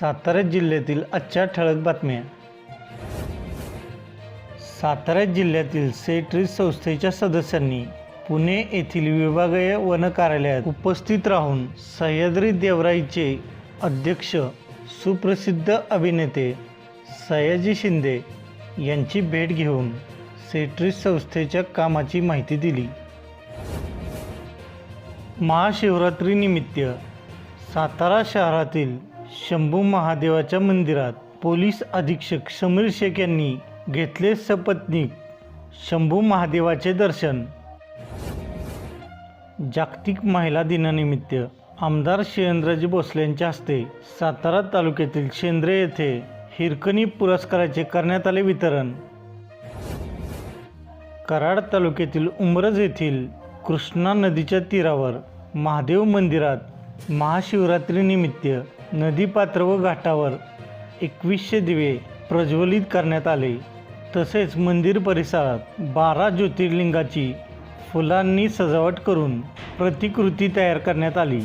सातारा जिल्ह्यातील आजच्या ठळक बातम्या. सातारा जिल्ह्यातील सेट्रीस संस्थेच्या सदस्यांनी पुणे येथील विभागीय वन कार्यालयात उपस्थित राहून सह्याद्री देवराईचे अध्यक्ष सुप्रसिद्ध अभिनेते सयाजी शिंदे यांची भेट घेऊन सेट्रीज संस्थेच्या कामाची माहिती दिली. महाशिवरात्रीनिमित्त सातारा शहरातील शंभू महादेवाच्या मंदिरात पोलीस अधीक्षक समीर शेख यांनी घेतले सपत्नीक शंभू महादेवाचे दर्शन. जागतिक महिला दिनानिमित्त आमदार शेंद्रजी भोसले यांच्या हस्ते सातारा तालुक्यातील शेंद्रे येथे हिरकणी पुरस्काराचे करण्यात आले वितरण. कराड तालुक्यातील उमरज येथील कृष्णा नदीच्या तीरावर महादेव मंदिरात महाशिवरात्रीनिमित्त नदीपात्र व घाटावर एकवीसशे दिवे प्रज्वलित करण्यात आले. तसेच मंदिर परिसरात बारा ज्योतिर्लिंगाची फुलांनी सजावट करून प्रतिकृती तयार करण्यात आली.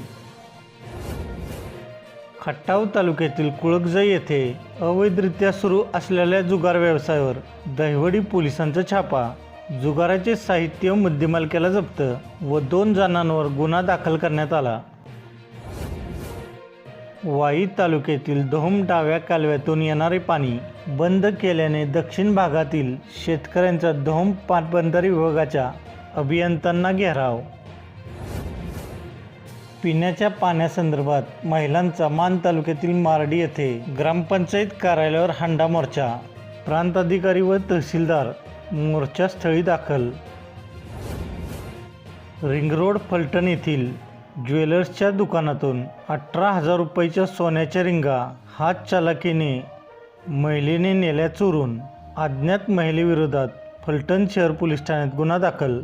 खटाव तालुक्यातील कुळकजई येथे अवैधरित्या सुरू असलेल्या जुगार व्यवसायावर दहिवडी पोलिसांचा छापा जुगाराचे साहित्य मुद्देमालक्याला जप्त व दोन जणांवर गुन्हा दाखल करण्यात आला. वाई तालुक्यातील दोहम डाव्या कालव्यातून येणारे पाणी बंद केल्याने दक्षिण भागातील शेतकऱ्यांचा दोहम पाटबंधारे विभागाच्या अभियंत्यांना घेराव. पिण्याच्या पाण्यासंदर्भात महिलांचा मान तालुक्यातील मारडी येथे ग्रामपंचायत कार्यालयावर हांडा मोर्चा प्रांत अधिकारी व तहसीलदार मोर्चास्थळी दाखल. रिंगरोड फलटण येथील ज्वेलर्सच्या दुकानातून अठरा हजार रुपयाच्या सोन्याच्या रिंगा हात चालाकीने महिलेने नेल्या चोरून अज्ञात महिलेविरोधात फलटण शहर पोलीस ठाण्यात गुन्हा दाखल.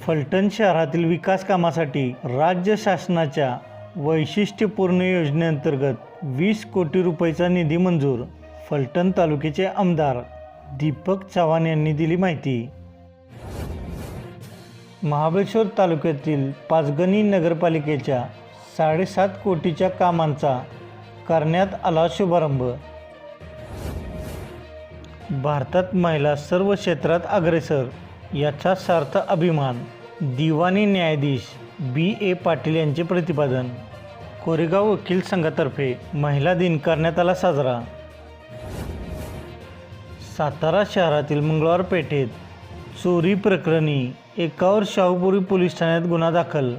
फलटण शहरातील विकास कामासाठी राज्य शासनाच्या वैशिष्ट्यपूर्ण योजनेअंतर्गत वीस कोटी रुपयाचा निधी मंजूर फलटण तालुक्याचे आमदार दीपक चव्हाण यांनी दिली माहिती. महाबळेश्वर तालुक्यातील पाचगणी नगरपालिकेच्या साडेसात कोटीच्या कामांचा करण्यात आला शुभारंभ. भारतात महिला सर्व क्षेत्रात अग्रेसर याचा सार्थ अभिमान दिवाणी न्यायाधीश बी. ए. पाटील यांचे प्रतिपादन. कोरेगाव वकील संघातर्फे महिला दिन करण्यात आला साजरा. सातारा शहरातील मंगळवार पेठेत चोरी प्रकरणी एकावर शाहूपुरी पोलीस ठाण्यात गुन्हा दाखल.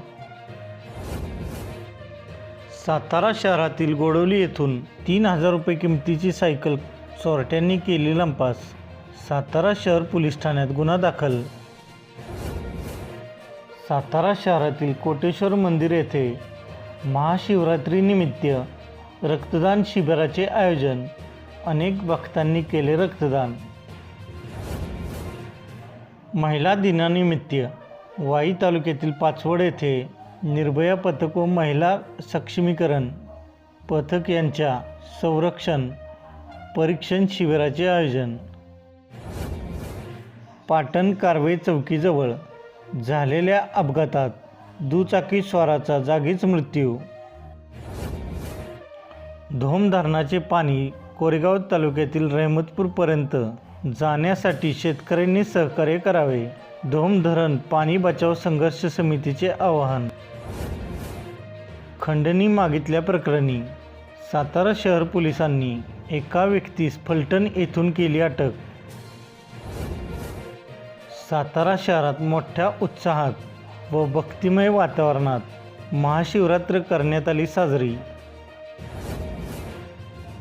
सातारा शहरातील गोडवली येथून तीन हजार रुपये किमतीची सायकल चोरट्यांनी केली लंपास. सातारा शहर पोलीस ठाण्यात गुन्हा दाखल. सातारा शहरातील कोटेश्वर मंदिर येथे महाशिवरात्रीनिमित्त रक्तदान शिबिराचे आयोजन अनेक भक्तांनी केले रक्तदान. महिला दिनानिमित्त वाई तालुक्यातील पाचवड येथे निर्भया पथक व महिला सक्षमीकरण पथक यांच्या संरक्षण परीक्षण शिबिराचे आयोजन. पाटण कारवे चौकीजवळ झालेल्या अपघातात दुचाकी स्वाराचा जागीच मृत्यू. धोम धरणाचे पाणी कोरेगाव तालुक्यातील रहमतपूरपर्यंत जाण्यासाठी शेतकऱ्यांनी सहकार्य करावे. धोम धरण पाणी बचाव संघर्ष समितीचे आवाहन. खंडणी मागितल्या प्रकरणी सातारा शहर पोलिसांनी एका व्यक्तीस फलटण येथून केली अटक. सातारा शहरात मोठ्या उत्साहात व भक्तिमय वातावरणात महाशिवरात्र करण्यात आली साजरी.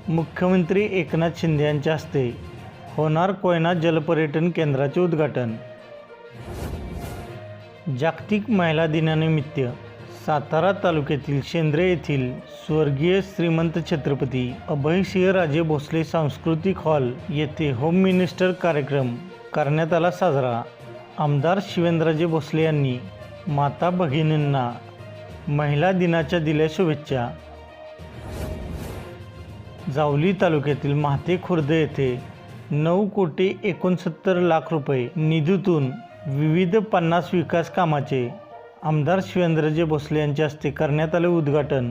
मुख्यमंत्री एकनाथ शिंदे यांच्या हस्ते होणार कोयना जलपर्यटन केंद्राचे उद्घाटन. जागतिक महिला दिनानिमित्त सातारा तालुक्यातील शेंद्रे येथील स्वर्गीय श्रीमंत छत्रपती अभयसिंहराजे भोसले सांस्कृतिक हॉल येथे होम मिनिस्टर कार्यक्रम करण्यात आला साजरा. आमदार शिवेंद्रराजे भोसले यांनी माता भगिनींना महिला दिनाच्या दिल्या शुभेच्छा. जावली तालुक्यातील माते खुर्द येथे नऊ कोटी एकोणसत्तर लाख रुपये निधीतून विविध पन्नास विकास कामाचे आमदार शिवेंद्रजे भोसले यांच्या हस्ते करण्यात आले उद्घाटन.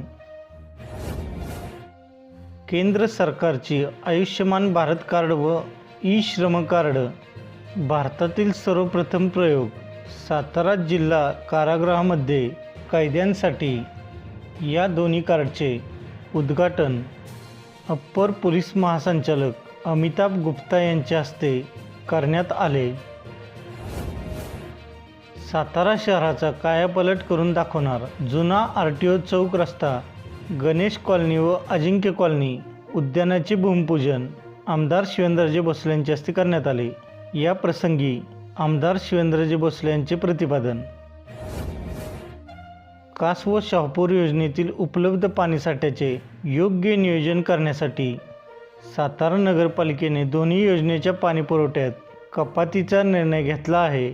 केंद्र सरकारची आयुष्यमान भारत कार्ड व ई श्रम कार्ड भारतातील सर्वप्रथम प्रयोग सातारा जिल्हा कारागृहामध्ये कैद्यांसाठी या दोन्ही कार्डचे उद्घाटन. अप्पर पोलीस महासंचालक अमिताभ गुप्ता यांच्या हस्ते करण्यात आले. सातारा शहराचा कायापलट करून दाखवणार जुना आर टी ओ चौक रस्ता गणेश कॉलनी व अजिंक्य कॉलनी उद्यानाचे भूमिपूजन आमदार शिवेंद्रजे भोसले यांच्या हस्ते करण्यात आले. या प्रसंगी आमदार शिवेंद्रजे भोसले यांचे प्रतिपादन. कास व शहापूर योजनेतील उपलब्ध पाणीसाठ्याचे योग्य नियोजन करण्यासाठी सातारा नगरपालिकेने दोन्ही योजनेच्या पाणीपुरवठ्यात कपातीचा निर्णय घेतला आहे.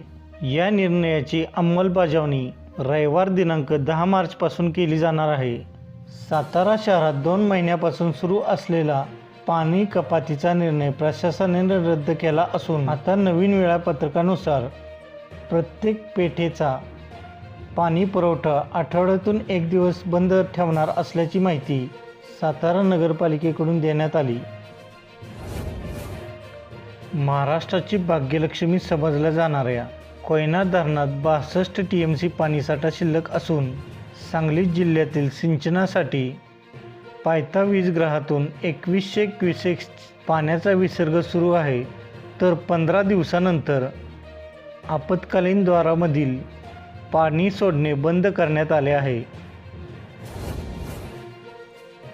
या निर्णयाची अंमलबजावणी रविवार दिनांक दहा मार्चपासून केली जाणार आहे. सातारा शहरात दोन महिन्यापासून सुरू असलेला पाणी कपातीचा निर्णय प्रशासनाने रद्द केला असून आता नवीन वेळापत्रकानुसार प्रत्येक पेठेचा पाणी पुरवठा आठवड्यातून एक दिवस बंद ठेवणार असल्याची माहिती सातारा नगरपालिकेकडून देण्यात आली. महाराष्ट्राची भाग्यलक्ष्मी समजल्या जाणाऱ्या कोयना धरणात बासष्ट टी एम सी पाणीसाठा शिल्लक असून सांगली जिल्ह्यातील सिंचनासाठी पायथा वीजगृहातून एकवीसशे क्युसेक्स पाण्याचा विसर्ग सुरू आहे. तर पंधरा दिवसानंतर आपत्कालीन द्वारामधील पाणी सोडणे बंद करण्यात आले आहे.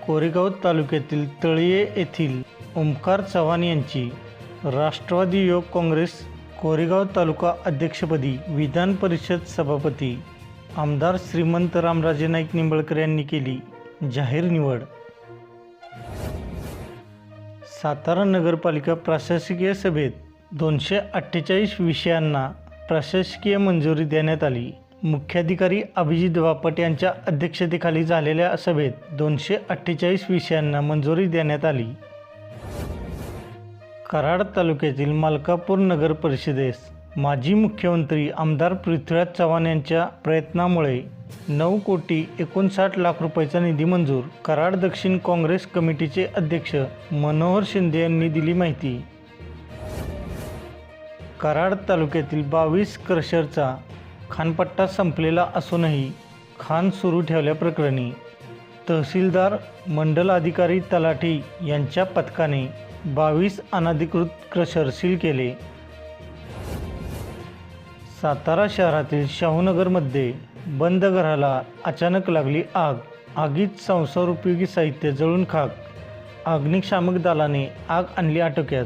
कोरेगाव तालुक्यातील तळिये येथील ओंकार चव्हाण यांची राष्ट्रवादी युवक काँग्रेस कोरेगाव तालुका अध्यक्षपदी विधान परिषद सभापती आमदार श्रीमंत रामराजे नाईक निंबळकर यांनी केली जाहीर निवड. सातारा नगरपालिका प्रशासकीय सभेत दोनशे अठ्ठेचाळीस विषयांना प्रशासकीय मंजुरी देण्यात आली. मुख्याधिकारी अभिजित बापट यांच्या अध्यक्षतेखाली झालेल्या सभेत दोनशे अठ्ठेचाळीस विषयांना मंजुरी देण्यात आली. कराड तालुक्यातील मलकापूर नगर परिषदेस माजी मुख्यमंत्री आमदार पृथ्वीराज चव्हाण यांच्या प्रयत्नामुळे नऊ कोटी एकोणसाठ लाख रुपयाचा निधी मंजूर कराड दक्षिण काँग्रेस कमिटीचे अध्यक्ष मनोहर शिंदे यांनी दिली माहिती. कराड तालुक्यातील बावीस क्रशरचा खानपट्टा संपलेला असूनही खान सुरू ठेवल्याप्रकरणी तहसीलदार मंडल अधिकारी तलाठी यांच्या पथकाने बावीस अनधिकृत क्रशर सील केले. सातारा शहरातील शाहूनगरमध्ये बंद घराला अचानक लागली आग. आगीत संसारोपयोगी साहित्य जळून खाक. अग्निशामक दलाने आग आणली आटोक्यात.